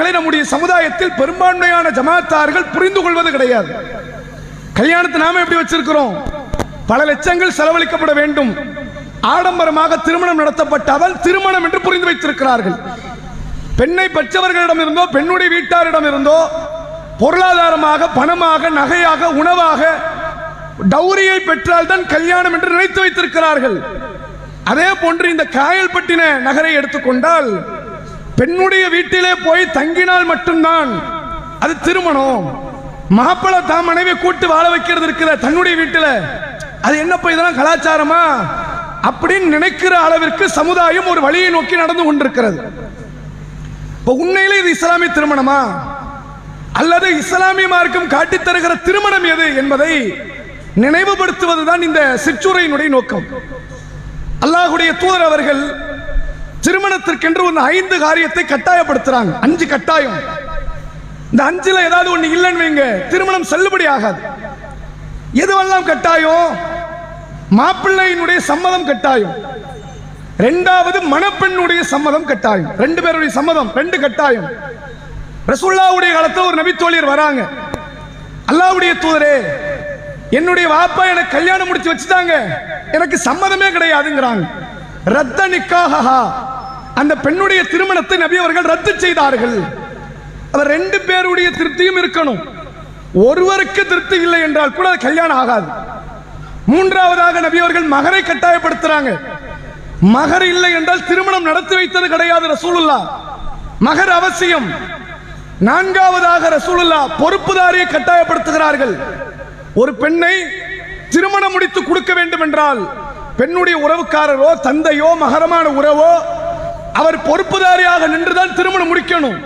உண்மைகளை நம்முடைய சமுதாயத்தில் பெரும்பான்மையான ஜமாத்தார்கள் புரிந்து கொள்வது கிடையாது. கல்யாணத்தை நாம எப்படி வச்சிருக்கிறோம்? பல லட்சங்கள் செலவழிக்கப்பட வேண்டும். ஆடம்பரமாக திருமணம் நடத்தப்பட்டால் திருமணம் என்று புரிந்து வைத்திருக்கிறார்கள். பெண்ணை பெற்றவர்களிடம் இருந்தோ பெண்ணுடைய வீட்டாரிடம் இருந்தோ பொருளாதாரமாக பணமாக நகையாக உணவாக டௌரியை பெற்றால்தான் கல்யாணம் என்று நினைத்து வைத்திருக்கிறார்கள். அதே போன்று இந்த காயல்பட்டின நகரை எடுத்துக்கொண்டால் பெண்ணுடைய வீட்டிலே போய் தங்கினால் மட்டும்தான் அது திருமணம். மாப்பிள்ள தான் மனைவி கூட்டு வாழ வைக்கிறது இருக்கிற தன்னுடைய வீட்டில். அது என்னப்பா இதெல்லாம் கலாச்சாரமா? அப்படின்னு நினைக்கிற அளவிற்கு சமுதாயம் ஒரு வழியை நோக்கி நடந்து கொண்டிருக்கிறது. இப்போ உண்மையிலே இது இஸ்லாமிய திருமணமா? அல்லது இஸ்லாமிய மார்க்கம் காட்டித் தருகிற திருமணம் எது என்பதை நினைவுபடுத்துவதுதான் இந்த சிற்றுரையினுடைய நோக்கம். அல்லாஹுடைய தூதர் அவர்கள் திருமணத்திற்கென்று ஒரு ஐந்து காரியத்தை கட்டாயப்படுத்துறாங்க. அஞ்சு கட்டாயம். இந்த அஞ்சுல ஏதாவது ஒண்ணு இல்லைன்னு வைங்க. திருமணம் செல்லுபடி ஆகாது. எதுவெல்லாம் கட்டாயம்? மாப்பிள்ளையினுடைய சம்மதம் கட்டாயம். ரெண்டாவது மணப்பெண்ணுடைய சம்மதம் கட்டாயம். ரெண்டு பேருடைய சம்மதம் ரெண்டு கட்டாயம். ரசுல்லாவுடைய காலத்துல ஒரு நபித்தோழியர் வராங்க. அல்லாவுடைய தூதரே என்னுடைய வாப்பா எனக்கு கல்யாணம் முடிச்சு வச்சுட்டாங்க. எனக்கு சம்மதமே கிடையாதுங்கிறாங்க. ரத்த நிக்காஹா அந்த பெண்ணுடைய திருமணத்தை நபி அவர்கள் ரத்து செய்தார்கள். அவர் ரெண்டு பேருடைய திருப்தியும் இருக்கணும். ஒருவருக்கு திருப்தி இல்லை என்றால் கூட அது கல்யாணம் ஆகாது. மூன்றாவதாக நபி அவர்கள் மகரை கட்டாயப்படுத்துறாங்க. மகர் இல்லை என்றால் திருமணம் நடத்தி வைத்தது கிடையாது ரசூலுல்லா. மகர் அவசியம். நான்காவதாக ரசூலுல்லா பொறுப்புதாரியை கட்டாயப்படுத்துகிறார்கள். ஒரு பெண்ணை திருமணம் முடித்து கொடுக்க வேண்டும் என்றால் பெண்ணுடைய உறவுக்காரரோ தந்தையோ மகரமான உறவோ அவர் பொறுப்புதாரியாக நின்றுதான் திருமணம் முடிக்கணும்.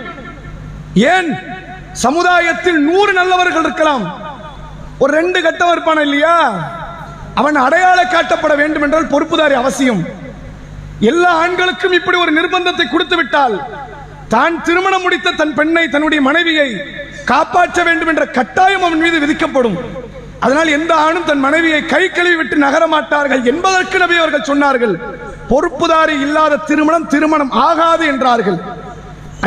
ஏன்? சமுதாயத்தில் நூறு நல்லவர்கள் இருக்கலாம். ஒரு ரெண்டு கட்டம் இருப்பான இல்லையா? அவன் அடையாள காட்டப்பட வேண்டும் என்றால் பொறுப்புதாரி அவசியம். எல்லா ஆண்களுக்கும் இப்படி ஒரு நிர்பந்தத்தை கொடுத்து விட்டால் தான் திருமணம் முடித்த தன் பெண்ணை தன்னுடைய மனைவியை காப்பாற்ற வேண்டும் என்ற கட்டாயம் அவன் மீது விதிக்கப்படும். அதனால் எந்த ஆணும் தன் மனைவியை கை கழுவி விட்டு நகர மாட்டார்கள் என்பதற்கு நபி அவர்கள் சொன்னார்கள். பொறுப்புதாரி இல்லாத திருமணம் திருமணம் ஆகாது என்றார்கள்.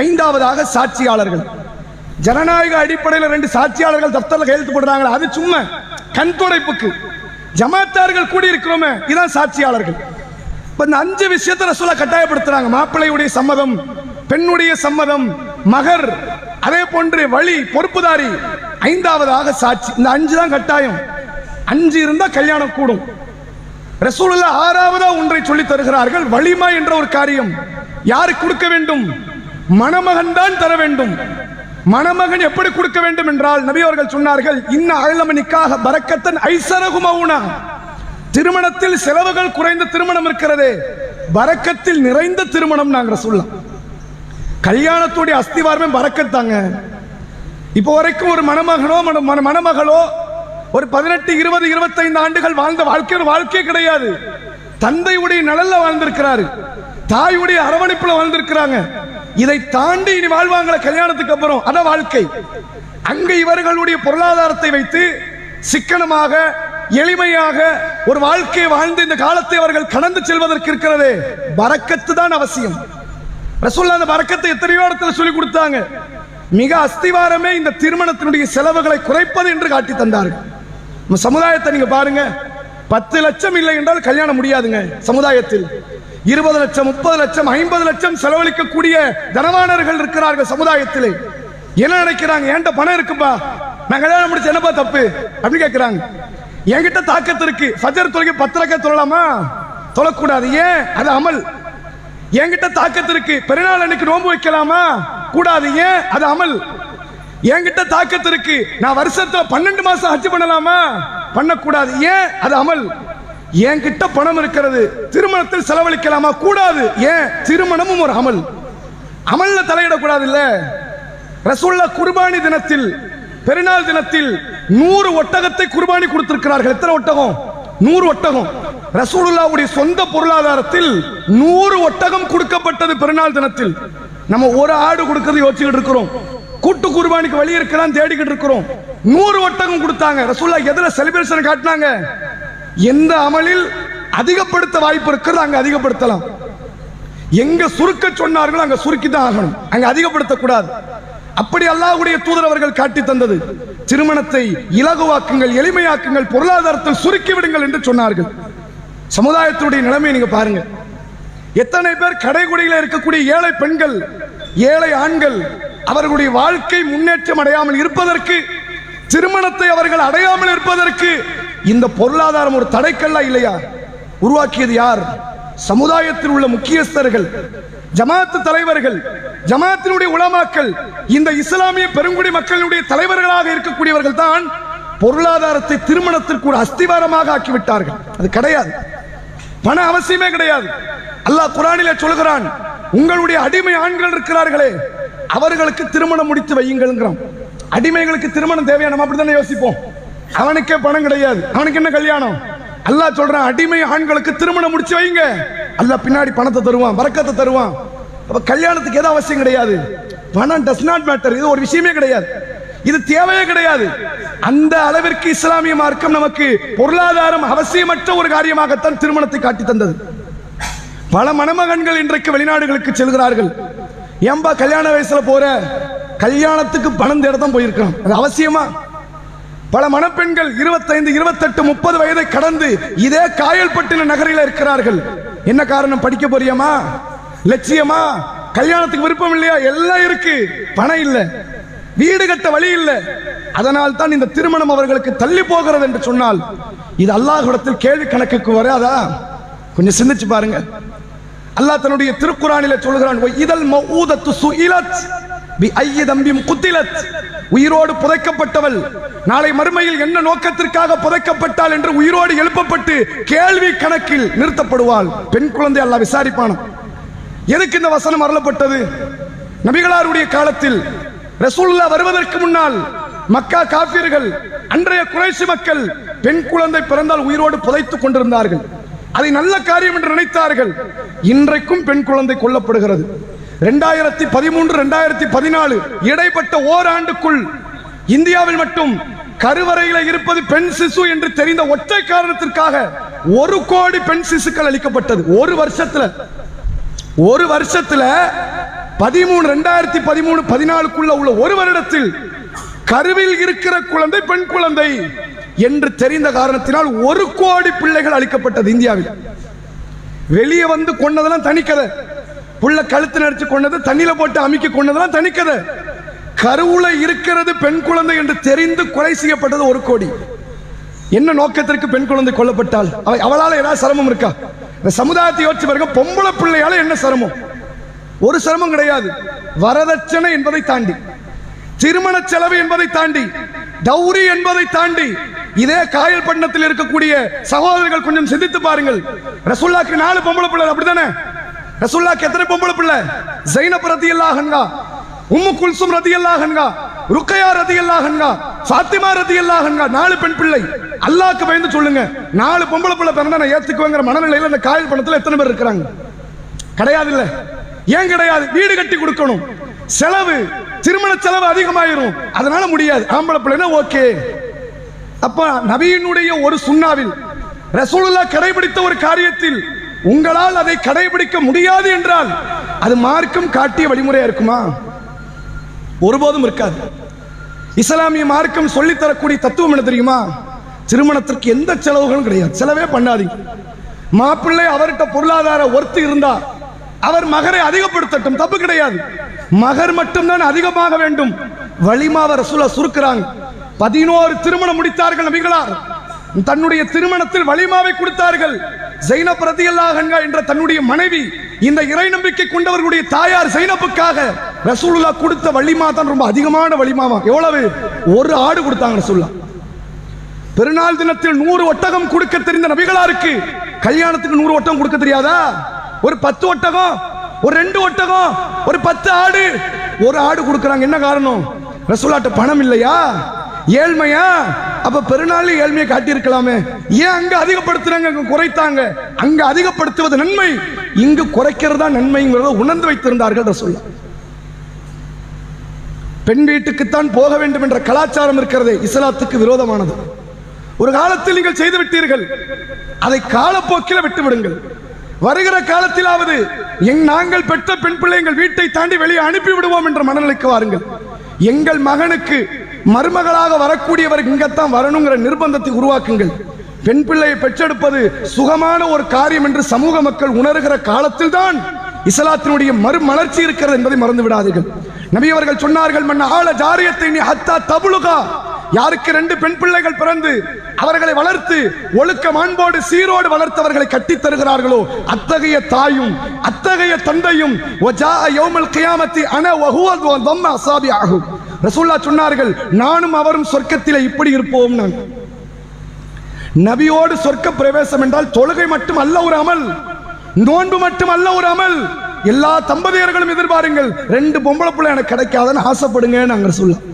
ஐந்தாவதாக சாட்சியாளர்கள். ஜனநாயக அடிப்படையில் ரெண்டு சாட்சியாளர்கள் தப்தர்ல கையெழுத்து போடுறாங்களா அது சும்மா கண் துடைப்புக்கு. ஜமாத்தார்கள் கூடி இருக்கிறோமே இதான் சாட்சியாளர்கள். இப்ப இந்த அஞ்சு விஷயத்தை ரசூலா கட்டாயப்படுத்துறாங்க. மாப்பிள்ளையுடைய சம்மதம் பெண்ணுடைய சம்மதம் மகர் அதே போன்று வழி பொறுப்புதாரி. ஐந்தாவதாக சாட்சி இந்த அஞ்சு தான் கட்டாயம். அஞ்சு இருந்தா கல்யாணம் கூடும். ரசூலுல்லா ஆறாவதா ஒன்றை சொல்லி தருகிறார்கள். வலிமா என்ற ஒரு காரியம். யாருக்கு கொடுக்க வேண்டும்? மணமகன் தான் தர வேண்டும். மணமகன் எப்படி கொடுக்க வேண்டும் என்றால் நபி அவர்கள் சொன்னார்கள் இன்ன அழலமணிக்காக பரக்கத்தன் ஐசரகுமவுனா திருமணத்தில் செலவுகள் குறைந்த திருமணம் இருக்கிறதே. வரக்கத்தில் நிறைந்த திருமணம் நாங்கள் சொல்லலாம் கல்யாணத்துடைய அஸ்திவாரமே பறக்கத்தாங்க இப்போ வரைக்கும் ஒரு மணமகனோ மண- மண- மணமகளோ ஒரு பதினெட்டு இருபது இருபத்தைந்து ஆண்டுகள் வாழ்ந்த வாழ்க்கை வாழ்க்கை வாழ்க்கையே கிடையாது. தந்தையுடைய நலல்ல வாழ்ந்திருக்கிறாரு. தாயுடைய அரவணைப்புல வாழ்ந்திருக்கிறாங்க. இதை தாண்டி இனி வாழ்வாங்களே கல்யாணத்துக்கு அப்புறம். அத வாழ்க்கை. அங்க இவர்களுடைய பொருளாதாரத்தை வைத்து சிக்கனமாக எளிமையாக ஒரு வாழ்க்கையை வாழ்ந்து இந்த காலத்தை அவர்கள் கடந்து செல்வதற்கு இருக்கிறதே. வரக்கத்து தான் அவசியம். ரசூல்லா அந்த வரக்கத்தை எத்தனையோ இடத்துல சொல்லி கொடுத்தாங்க. மிக அஸ்திவாரமே இந்த திருமணத்தினுடைய செலவுகளை குறைப்பது என்று காட்டி தந்தார்கள். நம்ம சமுதாயத்தை நீங்க பாருங்க. பத்து லட்சம் இல்லை என்றால் கல்யாணம் முடியாதுங்க சமுதாயத்தில். இருபது லட்சம் முப்பது லட்சம் ஐம்பது லட்சம் செலவழிக்கக்கூடிய தனவானர்கள் இருக்கிறார்கள் சமுதாயத்தில். என்ன நினைக்கிறாங்க? என்கிட்ட பணம் இருக்குப்பா? நான் கல்யாணம் முடிச்சு என்னப்பா தப்பு? அப்படின்னு கேட்கிறாங்க என்கிட்ட தாக்கத்து இருக்கு. ஃபஜர் தொழுகை பத்து லட்சம் தொழலாமா? தொழக்கூடாது. ஏன்? அது அமல். என்கிட்ட தாக்கத்து இருக்கு. பெருநாள் அன்னைக்கு நோன்பு வைக்கலாமா? கூடாது. ஏன்? அது அமல். என்கிட்ட தாக்கத்து இருக்கு. நான் வருஷத்துல பன்னெண்டு மாசம் ஹஜ் பண்ணலாமா? பண்ணக்கூடாது. ஏன்? அது அமல். என்கிட்ட பணம் இருக்கிறது. திருமணத்தில் செலவழிக்கலாமா? கூடாது. ஏன்? திருமணமும் ஒரு அமல். அமல்ல தலையிடக்கூடாது இல்ல ரசூல்லா குர்பானி தினத்தில் பெருநாள் தினத்தில் நூறு ஒட்டகத்தை குர்பானி கொடுத்திருக்கிறார்கள். எத்தனை ஒட்டகம்? நூறு ஒட்டகம். ரசூலுல்லாவுடைய சொந்த பொருளாதாரத்தில் நூறு ஒட்டகம் கொடுக்கப்பட்டது பெருநாள் தினத்தில். நம்ம ஒரு ஆடு கொடுக்கறது யோசிச்சுக்கிட்டு இருக்கிறோம். கூட்டு குர்பானிக்கு வழி இருக்கலாம் தேடிக்கிட்டு இருக்கிறோம். நூறு ஒட்டகம் கொடுத்தாங்க. ரசூல்லா எதுல செலிப்ரேஷன் காட்டினாங்க? எந்த அமலில் அதிகப்படுத்த வாய்ப்பு இருக்கிறது அங்க அதிகப்படுத்தலாம். எங்க சுருக்க சொன்னார்களோ அங்க சுருக்கி தான் ஆகணும். அங்க அதிகப்படுத்தக்கூடாது. அப்படி அல்லாஹுடைய தூதர் அவர்கள் காட்டி தந்தது. திருமணத்தை இலகுவாக்குங்கள் எளிமையாக்குங்கள் பொருளாதாரத்தில் சுருக்கி விடுங்கள் என்று சொன்னார்கள். சமுதாயத்துடைய நிலைமையை நீங்க பாருங்க. எத்தனை பேர் கடைகுடியில் இருக்கக்கூடிய ஏழை பெண்கள் ஏழை ஆண்கள் அவர்களுடைய வாழ்க்கை முன்னேற்றம் அடையாமல் இருப்பதற்கு திருமணத்தை அவர்கள் அடையாமல் இருப்பதற்கு இந்த பொருளாதாரம் ஒரு தடைக்கல்லா இல்லையா? உருவாக்கியது யார்? சமுதாயத்தில் உள்ள முக்கியஸ்தர்கள் ஜமாத்து தலைவர்கள் ஜமாத்தினுடைய உலமாக்கள் இந்த இஸ்லாமிய பெருங்குடி மக்களுடைய தலைவர்களாக இருக்கக்கூடியவர்கள் தான் பொருளாதாரத்தை திருமணத்திற்கு ஒரு அஸ்திவாரமாக ஆக்கிவிட்டார்கள். அது கிடையாது. பண அவசியமே கிடையாது. அல்லாஹ் குரானிலே சொல்கிறான் உங்களுடைய அடிமை ஆண்கள் இருக்கிறார்களே அவர்களுக்கு திருமணம் முடித்து வையுங்கள்ங்கிறான் அடிமைகளுக்கு திருமணம் தேவையா? நம்ம அப்படித்தானே யோசிப்போம். அவனுக்கே பணம் கிடையாது. அவனுக்கு என்ன கல்யாணம்? அல்லாஹ் சொல்றான் அடிமை ஆண்களுக்கு திருமணம் முடிச்சு வைங்க அல்லாஹ் பின்னாடி பணத்தை தருவான் வரக்கத்தை தருவான். அப்ப கல்யாணத்துக்கு எதுவும் அவசியம் கிடையாது? பணம் டஸ் நாட் மேட்டர் இது ஒரு விஷயமே கிடையாது. இது தேவையே கிடையாது. அந்த அளவிற்கு இஸ்லாமிய மார்க்கம் நமக்கு பொருளாதாரம் அவசியமற்ற ஒரு காரியமாகத்தான் திருமணத்தை காட்டி தந்தது. பல மணமகன்கள் இன்றைக்கு வெளிநாடுகளுக்கு செல்கிறார்கள். ஏன்பா கல்யாண வயசுல போற? கல்யாணத்துக்கு பணம் தேட தான் போயிருக்கிறோம் அது அவசியமா? பல மணப்பெண்கள் இருபத்தைந்து இருபத்தெட்டு முப்பது வயதை கடந்து இதே காயல்பட்டின நகரில் இருக்கிறார்கள். என்ன காரணம்? படிக்க போறியமா? லட்சியமா? கல்யாணத்துக்கு விருப்பம் இல்லையா? எல்லாம் இருக்கு. பணம் இல்லை. வீடு கட்ட வழி இல்லை. அதனால் தான் இந்த திருமணம் அவர்களுக்கு தள்ளி போகிறது என்று சொன்னால் இது அல்லாஹ்விடத்தில் கேள்வி கணக்குக்கு வராதா? கொஞ்சம் சிந்திச்சு பாருங்க. அல்லாஹ் தன்னுடைய திருக்குறானில சொல்கிறான் இதழ் மௌதத்து சுயிலத் பி ஐய தம்பியும் குத்திலத். உயிரோடு புதைக்கப்பட்டவள் நாளை மறுமையில் என்ன நோக்கத்திற்காக புதைக்கப்பட்டாள் என்று உயிரோடு எழுப்பப்பட்டு கேள்வி கணக்கில் நிறுத்தப்படுவாள். பெண் குழந்தை அல்லாஹ் விசாரிப்பான? எதுக்கு இந்த வசனம் அருளப்பட்டது? நபிகளாருடைய காலத்தில் ரசூல்லா வருவதற்கு முன்னால் மக்கா காபிர்கள் அன்றைய குறைசி மக்கள் பெண் குழந்தை பிறந்தால் உயிரோடு புதைத்துக் கொண்டிருந்தார்கள். அதை நல்ல காரியம் என்று நினைத்தார்கள். இன்றைக்கும் பெண் குழந்தை கொல்லப்படுகிறது. ரெண்டாயிரத்தி பதிமூன்று ரெண்டாயிரத்தி பதினாலு இடைப்பட்ட ஓராண்டுக்குள் இந்தியாவில் மட்டும் கருவறையில் இருப்பது பெண் சிசு என்று தெரிந்த ஒற்றை காரணத்திற்காக ஒரு கோடி பெண் சிசுக்கள் அளிக்கப்பட்டது. ஒரு வருஷத்துல ஒரு வருஷத்துல பதிமூணு ரெண்டாயிரத்தி பதிமூணு பதினாலுக்குள்ள உள்ள ஒரு வருடத்தில் கருவில் இருக்கிற குழந்தை பெண் குழந்தை. என்று தெரிந்த காரணத்தினால் ஒரு கோடி பிள்ளைகள் அளிக்கப்பட்டது இந்தியாவில். வெளியே வந்து கொண்டதெல்லாம் தனிக்கதை புள்ள கழுத்து நடிச்சு கொண்டது தண்ணியில போட்டு அமைக்க கொண்டதெல்லாம் தனிக்கதை கருவுல இருக்கிறது பெண் குழந்தை என்று தெரிந்து கொலை செய்யப்பட்டது ஒரு கோடி. என்ன நோக்கத்திற்கு பெண் குழந்தை கொல்லப்பட்டால் அவ- அவளால் ஏதாவது சிரமம் இருக்கா? இந்த சமுதாயத்தை யோசிச்சு பாருங்க பொம்பளை பிள்ளையால என்ன சிரமம்? ஒரு சிரமம் கிடையாது. வரதட்சணை என்பதை தாண்டி திருமண செலவு என்பதை தாண்டி டௌரி என்பதை தாண்டி இதே காயல் பட்டணத்தில் இருக்கக்கூடிய சகோதரர்கள் கொஞ்சம் சிந்தித்து பாருங்கள். ரசுல்லாக்கு நாலு பொம்பளை பிள்ளை அப்படித்தானே? ரசுல்லாக்கு எத்தனை பொம்பளை பிள்ளை? ஜைனப் ரதி அல்லாஹன்கா உம்மு குல்சும் ரதி அல்லாஹன்கா ருக்கையா ரதி அல்லாஹன்கா சாத்திமா ரதி அல்லாஹன்கா நாலு பெண் பிள்ளை. அல்லாக்கு பயந்து சொல்லுங்க. நாலு பொம்பளை பிள்ளை பிறந்தா நான் ஏத்துக்குவேங்கிற மனநிலையில இந்த காயல் பணத்துல எத்தனை பேர் இருக்கிறாங்க? கிடையாது இல்ல ஏன் கிடையாது? வீடு கட்டி கொடுக்கணும். செலவு திருமண செலவு அதிகமாயிரும். அதனால முடியாது. ஆம்பளை பிள்ளைன்னா ஓகே. அப்ப நபியினுடைய ஒரு சுண்ணாவில் ரசூலுல்லா கடைபிடித்த ஒரு காரியத்தில் உங்களால் அதை கடைபிடிக்க முடியாது என்றால் அது மார்க்கம் காட்டிய வழிமுறையா இருக்குமா? ஒருபோதும் இருக்காது. இஸ்லாமிய மார்க்கம் சொல்லித் தரக்கூடிய தத்துவம் என்ன தெரியுமா? திருமணத்திற்கு எந்த செலவுகளும் கிடையாது. செலவே பண்ணாதீங்க. மாப்பிள்ளை அவர்கிட்ட பொருளாதார ஒர்த்து இருந்தா அவர் மகரை அதிகப்படுத்தட்டும் தப்பு கிடையாது. மகர் மட்டும்தான் அதிகமாக வேண்டும். வலிமாவ ரசூலா சுருக்குறாங்க. பதினோரு திருமணம் முடித்தார்கள் நபிகளார். தன்னுடைய திருமணத்தில் வலிமாவை கொடுத்தார்கள். ஜெயினப் ரதியல்லாஹ் அன்ஹா என்ற தன்னுடைய மனைவி இந்த இறை நம்பிக்கை கொண்டவர்களுடைய தாயார் ஜெயினப்புக்காக ரசூலுல்லா கொடுத்த வலிமா தான் ரொம்ப அதிகமான வலிமாவா? எவ்வளவு? ஒரு ஆடு கொடுத்தாங்க ரசூல்லா பெருநாள் தினத்தில் நூறு ஒட்டகம் கொடுக்க தெரிந்த நபிகளாருக்கு கல்யாணத்துக்கு நூறு ஒட்டகம் கொடுக்க தெரியாதா? ஒரு பத்து ஒட்டகம் ஒரு ரெண்டு ஒட்டகம் ஒரு பத்து ஆடு ஒரு ஆடு கொடுக்கறாங்க. என்ன காரணம்? ரசூலாட்ட பணம் இல்லையா? ஏழ்மையா? அப்ப பெருநாள் ஏழ்மையை காட்டியிருக்கலாமே. ஏன் அங்க அதிகப்படுத்துறாங்க? அங்க குறைத்தாங்க. அங்க அதிகப்படுத்துவது நன்மை. இங்கு குறைக்கிறதா நன்மைங்கிறத உணர்ந்து வைத்திருந்தார்கள் சொல்ல பெண் வீட்டுக்குத்தான் போக வேண்டும் என்ற கலாச்சாரம் இருக்கிறது. இஸ்லாத்துக்கு விரோதமானது. ஒரு காலத்தில் நீங்கள் செய்து விட்டீர்கள். அதை காலப்போக்கில் விட்டு விடுங்கள் வருகிற காலத்திலாவது எங் நாங்கள் பெற்ற பெண் பிள்ளை எங்கள் வீட்டை தாண்டி வெளியே அனுப்பி விடுவோம் என்ற மனநிலைக்கு வாருங்கள். எங்கள் மகனுக்கு மருமகளாக வரக்கூடியவர் இங்கத்தான் வரணுங்கிற நிர்பந்தத்தை உருவாக்குங்கள். பெண் பிள்ளையை பெற்றெடுப்பது சுகமான ஒரு காரியம் என்று சமூக மக்கள் உணர்கிற காலத்தில்தான் இஸ்லாத்தினுடைய மறுமலர்ச்சி இருக்கிறது என்பதை மறந்து விடாதீர்கள். நபியவர்கள் சொன்னார்கள் மன்ன ஆள ஜாரியத்தை நீ ஹத்தா தபுலுகா. யாருக்கு ரெண்டு பெண் பிள்ளைகள் பிறந்து அவர்களை வளர்த்து ஒழுக்க மாண்போடு சீரோடு வளர்த்தவர்களை கட்டித் தருகிறார்களோ அத்தகைய தாயும் அத்தகைய தந்தையும் வஜா யௌமல் கியாமத்தி அன வஹுவ தம்ம அசாபி ஆகும் ரசூல்லா சொன்னார்கள் நானும் அவரும் சொர்க்கத்திலே இப்படி இருப்போம் நாங்கள் நபியோடு சொர்க்க பிரவேசம் என்றால் தொழுகை மட்டும் அல்ல ஒரு அமல் நோன்பு மட்டும் அல்ல ஒரு அமல். எல்லா தம்பதியர்களும் எதிர்பாருங்கள் ரெண்டு பொம்பளை பிள்ளை எனக்கு கிடைக்காதுன்னு ஆசைப்படுங்க நாங்க சொல்லலாம்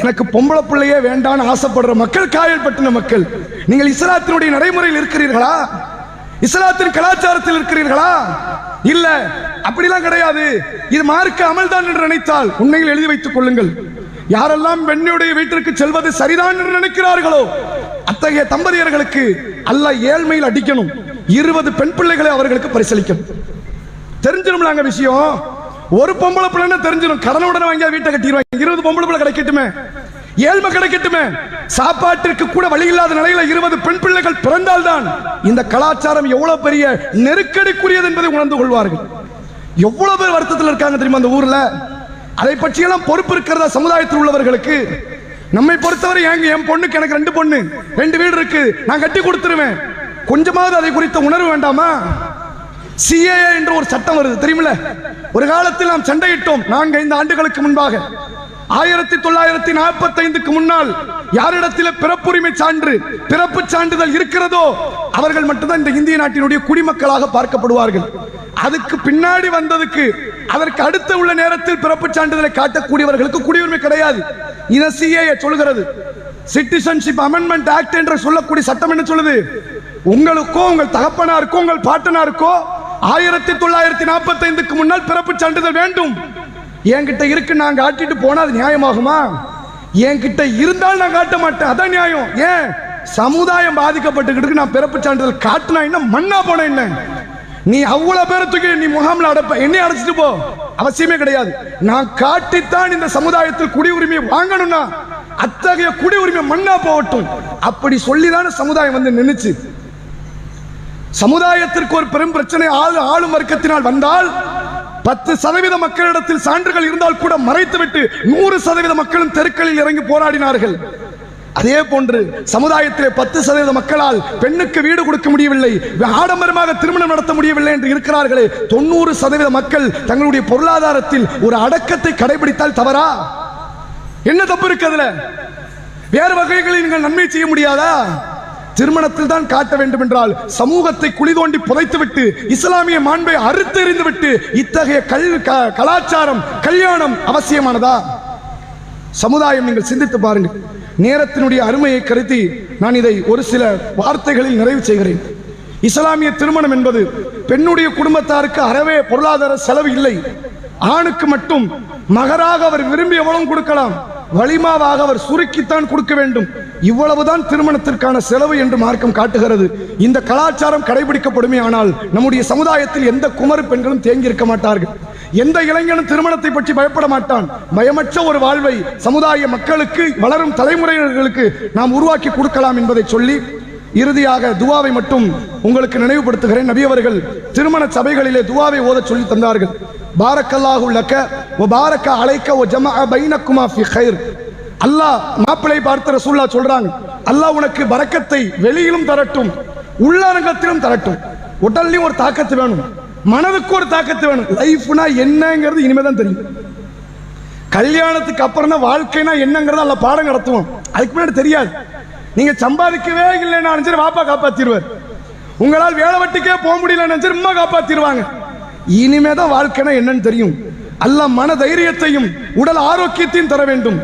எனக்கு பொம்பளை பிள்ளையே வேண்டான்னு ஆசைப்படுற மக்கள் காயல்பட்டின மக்கள் நீங்கள் இஸ்லாத்தினுடைய நடைமுறையில் இருக்கிறீர்களா? இஸ்லாத்தின் கலாச்சாரத்தில் இருக்கிறீர்களா? இல்ல அப்படிலாம் கிடையாது. இது மார்க்க அமல்தான் என்று நினைத்தால் உண்மையில் எழுதி வைத்துக் கொள்ளுங்கள். யாரெல்லாம் பெண்ணுடைய வீட்டிற்கு செல்வது சரிதான் என்று நினைக்கிறார்களோ அத்தகைய தம்பதியர்களுக்கு அல்ல ஏழ்மையில் அடிக்கணும். இருபது பெண் பிள்ளைகளை அவர்களுக்கு பரிசளிக்கணும். தெரிஞ்சிடும்லாங்க விஷயம்? ஒரு பொம்பளை பிள்ளைன்னு தெரிஞ்சிடும் கடனுடன் வாங்கியா வீட்டை கட்டிடுவாங்க. இருபது பொம்பளை பிள்ளை கிடைக்கட்டுமே. ஏழ்மை கிடைக்கட்டுமே. சாப்பாட்டிற்கு கூட வழி இல்லாத நிலையில இருபது பெண் பிள்ளைகள் பிறந்தால்தான் இந்த கலாச்சாரம் எவ்வளவு பெரிய நெருக்கடிக்குரியது என்பதை உணர்ந்து கொள்வார்கள். எவ்வளவு பேர் வருத்தத்தில் இருக்காங்க தெரியுமா அந்த ஊர்ல? அதை பற்றியெல்லாம் பொறுப்பு இருக்கிறதா சமுதாயத்தில் உள்ளவர்களுக்கு? நம்மை பொறுத்தவரை எங்க என் பொண்ணுக்கு எனக்கு ரெண்டு பொண்ணு ரெண்டு வீடு இருக்கு நான் கட்டி கொடுத்துருவேன். கொஞ்சமாவது அதை குறித்த உணர்வு வேண்டாமா? சிஏஏ என்ற ஒரு சட்டம் வருது தெரியுமில ஒரு காலத்தில் நாம் சண்டையிட்டோம் நான்கு ஐந்து ஆண்டுகளுக்கு முன்பாக. ஆயிரத்தி தொள்ளாயிரத்தி நாற்பத்தி ஐந்துக்கு முன்னால் யாரிடத்தில் பிறப்புரிமை சான்று பிறப்பு சான்றிதழ் இருக்கிறதோ அவர்கள் மட்டும்தான் இந்த இந்திய நாட்டினுடைய குடிமக்களாக பார்க்கப்படுவார்கள். அதுக்கு பின்னாடி வந்ததுக்கு அதற்கு அடுத்த உள்ள நேரத்தில் பிறப்பு சான்றிதழை காட்டக்கூடியவர்களுக்கு குடியுரிமை கிடையாது. இதை சிஏஏ சொல்கிறது. சிட்டிசன்ஷிப் அமெண்ட்மெண்ட் ஆக்ட் என்று சொல்லக்கூடிய சட்டம் என்ன சொல்லுது? உங்களுக்கோ உங்கள் தகப்பனாருக்கோ உங்கள் பாட்டனாருக்கோ ஆயிரத்தி தொள்ளாயிரத்தி நாற்பத்தி ஐந்துக்கு முன்னால் பிறப்பு சான்றிதழ் வேண்டும். என்கிட்ட இருக்கு நான் காட்டிட்டு போனா அது நியாயமாகுமா? என்கிட்ட இருந்தால் நான் காட்ட மாட்டேன் அதான் நியாயம். ஏன்? சமுதாயம் பாதிக்கப்பட்டுக்கிட்டு நான் பிறப்பு சான்றிதழ் காட்டினா என்ன மண்ணா போன என்ன? நீ அவ்வளவு பேரை தூக்கி நீ முகாம்ல அடைப்ப என்னை அடைச்சிட்டு போ. அவசியமே கிடையாது. நான் காட்டித்தான் இந்த சமுதாயத்தில் குடியுரிமையை வாங்கணும்னா அத்தகைய குடியுரிமை மண்ணா போகட்டும். அப்படி சொல்லிதான சமுதாயம் வந்து நின்றுச்சு சமுதாயத்திற்கு ஒரு பெரும் பிரச்சனை ஆளு ஆளும் வர்க்கத்தினால் வந்தால் பத்து சதவீத மக்களிடத்தில் சான்றுகள் இருந்தால் கூட மறைத்துவிட்டு நூறு சதவீத மக்களும் தெருக்களில் இறங்கி போராடினார்கள். அதே போன்று சமுதாயத்திலே பத்து சதவீத மக்களால் பெண்ணுக்கு வீடு கொடுக்க முடியவில்லை ஆடம்பரமாக திருமணம் நடத்த முடியவில்லை என்று இருக்கிறார்களே தொண்ணூறு சதவீத மக்கள் தங்களுடைய பொருளாதாரத்தில் ஒரு அடக்கத்தை கடைபிடித்தால் தவறா? என்ன தப்பு இருக்கு அதுல? வேறு வகைகளில் நீங்கள் நன்மை செய்ய முடியாதா? திருமணத்தில் தான் காட்ட வேண்டும் என்றால் சமூகத்தை குழி தோண்டி புதைத்துவிட்டு இஸ்லாமிய மாண்பை அறுத்தெறிந்து விட்டு இத்தகைய கல் க- கலாச்சாரம் கல்யாணம் அவசியமானதா? சமுதாயம் நீங்கள் சிந்தித்து பாருங்கள். நேரத்தினுடைய அருமையை கருதி நான் இதை ஒரு சில வார்த்தைகளில் நிறைவு செய்கிறேன். இஸ்லாமிய திருமணம் என்பது பெண்ணுடைய குடும்பத்தாருக்கு அறவே பொருளாதார செலவு இல்லை. ஆணுக்கு மட்டும் மகராக அவர் விரும்பி எவ்வளவு கொடுக்கலாம். வலிமாவாக அவர் சுருக்கித்தான் கொடுக்க வேண்டும். இவ்வளவுதான் திருமணத்திற்கான செலவு என்று மார்க்கம் காட்டுகிறது. இந்த கலாச்சாரம் கடைபிடிக்கப்படுமே ஆனால் நம்முடைய சமுதாயத்தில் எந்த குமரு பெண்களும் தேங்கி இருக்க மாட்டார்கள். எந்த இளைஞனும் திருமணத்தை பற்றி பயப்பட மாட்டான். பயமற்ற ஒரு வாழ்வை சமுதாய மக்களுக்கு வளரும் தலைமுறையினர்களுக்கு நாம் உருவாக்கி கொடுக்கலாம் என்பதை சொல்லி இறுதியாக துவாவை மட்டும் உங்களுக்கு நினைவுபடுத்துகிறேன். நபி அவர்கள் திருமண சபைகளிலே துவாவை ஓத சொல்லி தந்தார்கள். பாரக்கல்லாஹு லக்க ஓ பாரக்க அலைக்க ஓ ஜமா பைனக்குமா ஃபி கைர். அல்லாஹ் மாப்பிளை பார்த்து ரசூல்லா சொல்றாங்க அல்லாஹ் உனக்கு பறக்கத்தை வெளியிலும் தரட்டும் உள்ளரங்கத்திலும் தரட்டும். உடல்லையும் ஒரு தாக்கத்து வேணும் மனதுக்கு ஒரு தாக்கத்து வேணும். லைஃப்னா என்னங்கிறது இனிமே தான் தெரியும். கல்யாணத்துக்கு அப்புறம் தான் வாழ்க்கைனா என்னங்கிறத அல்ல பாடம் நடத்துவோம் அதுக்கு முன்னாடி தெரியாது. நீங்க சம்பாதிக்கவே இல்லைன்னு சரி வாப்பா காப்பாத்திடுவார் உங்களால் வேலை வட்டிக்கே போக முடியலன்னு சரி அம்மா காப்பாத்திடுவாங்க இனிமே தான் வாழ்க்கைனா என்னன்னு தெரியும். அல்ல மன தைரியத்தையும் உடல் ஆரோக்கியத்தையும் தர வேண்டும்.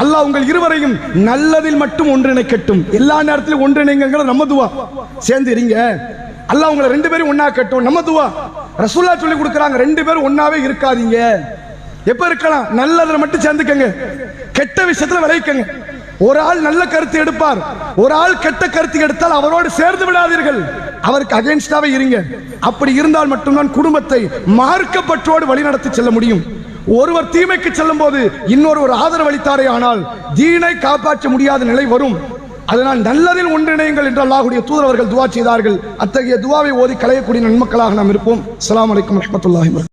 அல்லாஹ் உங்கள் இருவரையும் நல்லதில் மட்டும் ஒன்றிணைக்கட்டும். எல்லா நேரத்திலும் ஒன்றிணைங்கிற நம்ம துவா. சேர்ந்து இருங்க. அல்லாஹ் உங்களை ரெண்டு பேரும் ஒன்னா கட்டும். நம்ம துவா. ரசூல்லா சொல்லி கொடுக்குறாங்க ரெண்டு பேரும் ஒன்னாவே இருக்காதீங்க. எப்ப இருக்கலாம்? நல்லதில் மட்டும் சேர்ந்துக்கங்க. கெட்ட விஷயத்துல விளைவிக்கங்க ஒரு ஆள் நல்ல கருத்து எடுப்பார். ஒரு ஆள் கெட்ட கருத்து எடுத்தால் அவரோடு சேர்ந்து விடாதீர்கள். அவருக்கு அகேன்ஸ்டாவே இருங்க. அப்படி இருந்தால் மட்டும்தான் குடும்பத்தை மார்க்கப்பற்றோடு வழிநடத்தி செல்ல முடியும். ஒருவர் தீமைக்கு செல்லும் போது இன்னொருவர் ஆதரவு அளித்தாரே ஆனால் தீனை காப்பாற்ற முடியாத நிலை வரும். அதனால் நல்லதில் ஒன்றிணையுங்கள் என்று அல்லாஹுடைய தூதரவர்கள் துவா செய்தார்கள். அத்தகைய துவாவை ஓதி களையக்கூடிய நன்மக்களாக நாம் இருப்போம். அஸ்ஸலாமு வலைக்கம் வரஹ்மத்துல்லாஹி